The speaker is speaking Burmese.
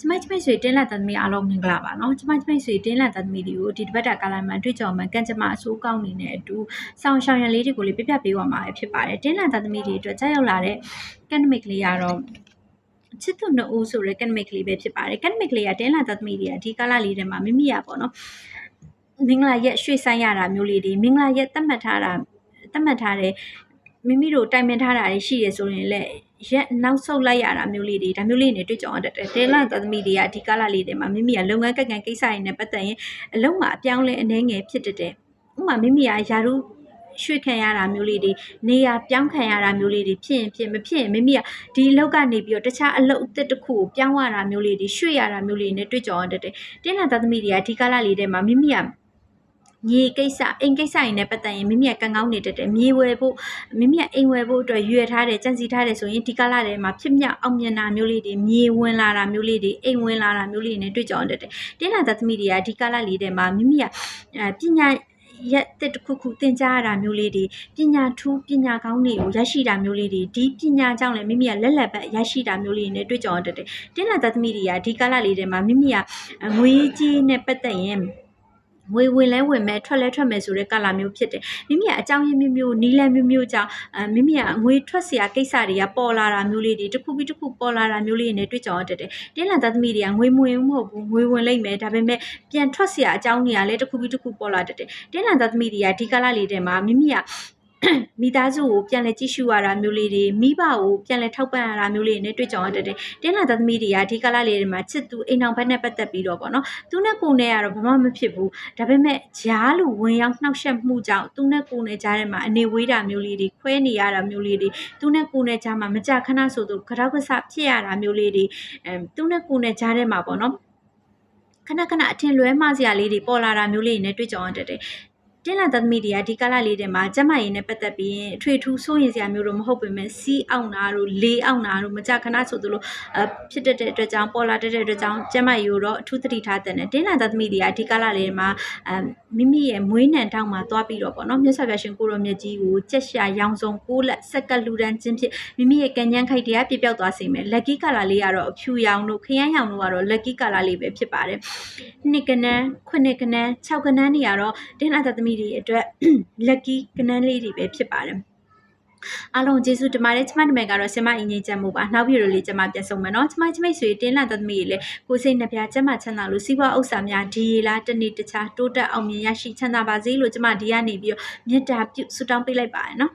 ကျမကျမဆွေတင်းလက်သားသမီးအားလုံးမင်္ဂလာပါနော်ကျမကျမဆွေတင်းလက်သားသမီးတွေကိုဒီတစ်ပတ်တာကာလမှာတွေ့ကြုံမှာကံကြမ္မာအဆိုးကောင်းနေတဲ့အတူဆောင်းရှောင်းရံလေးတွေကိုလေးပြပြပေးသွားမှာဖြစ်ပါတယ်တင်းလက်သားသမီးတွေအတွက်ကြာရောက်လာတဲ့ကန်နမစ်ကလေးကတော့ချစ်သူနှစ်ဦးဆိုတဲ့ကန်နမစ်ကလေးပဲဖြစ်ပါတယ်ကန်နမစ်ကလေးကတင်းလက်သားသမီးတွေကဒီကာလလေးထဲမှာမိမိရပေါ့နော်မင်္ဂလာရက်ရွှေ့ဆိုင်ရတာမျိုးလေးတွေမင်္ဂလာရက်သတ်မှတ်ထားတာသတ်မှတ်ထားတဲ့မိမိတို့တိုင်ပင်ထားတာတွေရှိရဆိုရင်လည်း ရက်နောက်ဆုတ်လိုက်ရတာမျိုးလေးတွေဒါမျိုးလေးတွေတွေ့ကြုံရတတ်တယ်။ဒေလာသသမီတွေကဒီကာလလေးတွေမှာမိမိကလုပ်ငန်းကက်ကံကိစ္စတွေနဲ့ပတ်သက်ရင်အလုံးမှာအပြောင်းလဲအနှဲငယ်ဖြစ်တတ်တယ်။ဥပမာမိမိကယာရုရွှေ့ခံရတာမျိုးလေးတွေနေရာပြောင်းခံရတာမျိုးလေးတွေဖြစ်ရင်ဖြစ်မဖြစ်ရင်မိမိကဒီအလုပ်ကနေပြီးတော့တခြားအလုပ်အသစ်တစ်ခုကိုပြောင်းရတာမျိုးလေးတွေရွှေ့ရတာမျိုးလေးတွေနဲ့တွေ့ကြုံရတတ်တယ်။တင်းလာသသမီတွေကဒီကာလလေးတွေမှာမိမိက မြေကိစ္စအိမ်ကိစ္စတွေနဲ့ပတ်သက်ရင်မိမိကကံကောင်းနေတတ်တယ်မြေဝယ်ဖို့မိမိကအိမ်ဝယ်ဖို့အတွက်ရွေထားတယ်ကြံစီထားတယ်ဆိုရင်ဒီကာလထဲမှာဖြစ်မြောက်အောင်မြင်တာမျိုးလေးတွေမြေဝင်လာတာမျိုးလေးတွေအိမ်ဝင်လာတာမျိုးလေးတွေနဲ့တွေ့ကြုံတတ်တယ်တင်းလာသက်သမီးတွေကဒီကာလလေးထဲမှာမိမိကအဲပညာရက်တစ်တစ်ခုခုသင်ကြားရတာမျိုးလေးတွေပညာထူးပညာကောင်းတွေကိုရရှိတာမျိုးလေးတွေဒီပညာကြောင့်လည်းမိမိကလက်လက်ပတ်ရရှိတာမျိုးလေးတွေနဲ့တွေ့ကြုံတတ်တယ်တင်းလာသက်သမီးတွေကဒီကာလလေးထဲမှာမိမိကငွေကြီးနဲ့ပတ်သက်ရင် ငွေဝင်လဲဝင်မယ်ထွက်လဲထွက်မယ်ဆိုတဲ့ကာလမျိုးဖြစ်တယ်မိမိကအကြောင်းရင်းမျိုးမျိုးနီးလန်းမျိုးမျိုးကြောင့်မိမိကငွေထွက်စရာကိစ္စတွေကပေါ်လာတာမျိုးလေးတွေတစ်ခုပြီးတစ်ခုပေါ်လာတာမျိုးလေးတွေနဲ့တွေ့ကြအောင်တက်တယ်တင်းလန်သားသမီးတွေကငွေမဝင်ဘူးမဟုတ်ဘူးငွေဝင်လိမ့်မယ်ဒါပေမဲ့ပြန်ထွက်စရာအကြောင်းတွေကလည်းတစ်ခုပြီးတစ်ခုပေါ်လာတက်တယ်တင်းလန်သားသမီးတွေကဒီကာလလေးတွေမှာမိမိက မိသားစုကိုပြန်လဲကြည့်ရှုရတာမျိုးလေးတွေမိဘကိုပြန်လဲထောက်ပံ့ရတာမျိုးလေးတွေနဲ့တွေ့ကြုံရတတ်တယ်။တင်းလာသားသမီးတွေကဒီကလာလေးတွေမှာချစ်သူအိမ်အောင်ဘက်နဲ့ပတ်သက်ပြီးတော့ပေါ့နော်။သူနဲ့ကိုယ်နဲ့ကတော့ဘာမှမဖြစ်ဘူး။ဒါပေမဲ့ဂျားလူဝင်ရောက်နှောက်ယှက်မှုကြောင့်သူနဲ့ကိုယ်နဲ့ကြားထဲမှာအနေဝေးတာမျိုးလေးတွေခွဲနေရတာမျိုးလေးတွေသူနဲ့ကိုယ်နဲ့ကြားမှာမကြခဏဆိုသူကြောက်ကဆဖြစ်ရတာမျိုးလေးတွေအဲသူနဲ့ကိုယ်နဲ့ကြားထဲမှာပေါ့နော်။ခဏခဏအထင်လွဲမှားစရာလေးတွေပေါ်လာတာမျိုးလေးတွေနဲ့တွေ့ကြုံရတတ်တယ် တင်းလာသမီးတွေကဒီကာလလေးတွေမှာကျမရင်းနဲ့ပတ်သက်ပြီးအထွေထူးစိုးရင်စရာမျိုးတော့မဟုတ်ပေမဲ့စီးအောင်တာတို့လေးအောင်တာတို့မကြခဏဆိုသလိုအဖြစ်တတ်တဲ့အတွက်ကြောင့်ပေါ်လာတတ်တဲ့အတွက်ကြောင့်ကျမရီကိုတော့အထူးသတိထားတဲ့နဲ့တင်းလာသမီးတွေကဒီကာလလေးတွေမှာအမိမိရဲ့မွေးနံတောင်းမှာသွားပြီးတော့ပေါ့နော်မြတ်စွာဘုရားရှင်ကိုရောမြတ်ကြီးကိုကြက်ရှာရောင်စုံကိုလက်ဆက်ကလူတန်းချင်းဖြစ်မိမိရဲ့ကံញ្ញမ်းခိုက်တရားပြပြောက်သွားစေမယ်လက်ကီကာလာလေးကတော့အဖြူရောင်တို့ခရမ်းရောင်တို့ကတော့လက်ကီကာလာလေးပဲဖြစ်ပါတယ်နှစ်ကနန်းခုနှစ်ကနန်း၆ကနန်းတွေကတော့တင်းလာသမီးတွေအတွက် lucky ကနန်းလေးတွေပဲဖြစ်ပါတယ်အားလုံးကျေးဇူးတင်ပါတယ်ကျမနာမည်ကတော့ဆင်မအင်ဂျင်ချမ်းမှုပါနောက်ပြီးတော့လေကျမပြန်ဆုံးမယ်နော်ကျမကျမိတ်ဆွေတင်းလာသသမီးတွေလည်းကိုစိတ်နှပြကျမချမ်းသာလို့စီးပွားဥစ္စာများဒီရီလားတနေ့တခြားတိုးတက်အောင်မြင်ရရှိချမ်းသာပါစေလို့ကျမဒီကနေပြီးတော့မေတ္တာပြုဆုတောင်းပေးလိုက်ပါတယ်နော်